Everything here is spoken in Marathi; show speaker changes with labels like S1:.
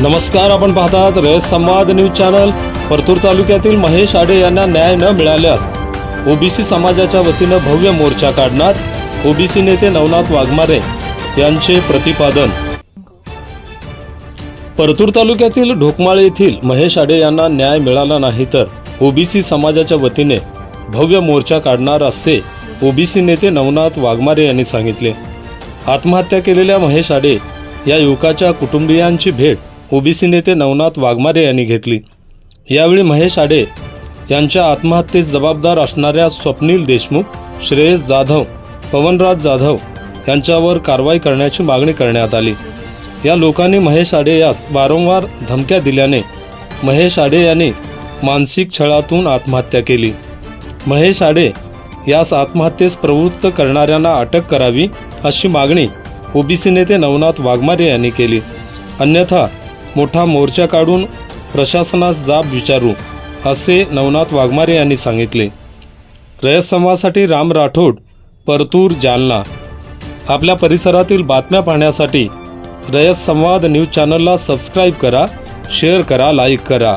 S1: नमस्कार आपण पाहतात रयत संवाद न्यूज चॅनल. परतूर तालुक्यातील महेश आडे यांना न्याय न मिळाल्यास ओबीसी समाजाच्या वतीनं भव्य मोर्चा काढणार ओबीसी नेते नवनाथ वाघमारे यांचे प्रतिपादन. परतूर तालुक्यातील ढोकमाळ येथील महेश आडे यांना न्याय मिळाला नाही तर ओबीसी समाजाच्या वतीने भव्य मोर्चा काढणार असे ओबीसी नेते नवनाथ वाघमारे यांनी सांगितले. आत्महत्या केलेल्या महेश आडे या युवकाच्या कुटुंबियांची भेट ओबीसी नेते नवनाथ वाघमारे यांनी घेतली. यावेळी महेश आडे यांच्या आत्महत्येस जबाबदार असणाऱ्या स्वप्नील देशमुख श्रेयस जाधव पवनराज जाधव यांच्यावर कारवाई करण्याची मागणी करण्यात आली. या लोकांनी महेश आडे यास वारंवार धमक्या दिल्याने महेश आडे यांनी मानसिक छळातून आत्महत्या केली. महेश आडे यास आत्महत्येस प्रवृत्त करणाऱ्यांना अटक करावी अशी मागणी ओबीसी नेते नवनाथ वाघमारे यांनी केली. अन्यथा मोठा मोर्चा काढून प्रशासनास जाब विचारू असे नवनाथ वाघमारे यांनी सांगितले. रयतसंवादासाठी राम राठोड परतूर जालना. आपल्या परिसरातील बातम्या पाहण्यासाठी रयत संवाद न्यूज चॅनलला सबस्क्राईब करा शेअर करा लाईक करा.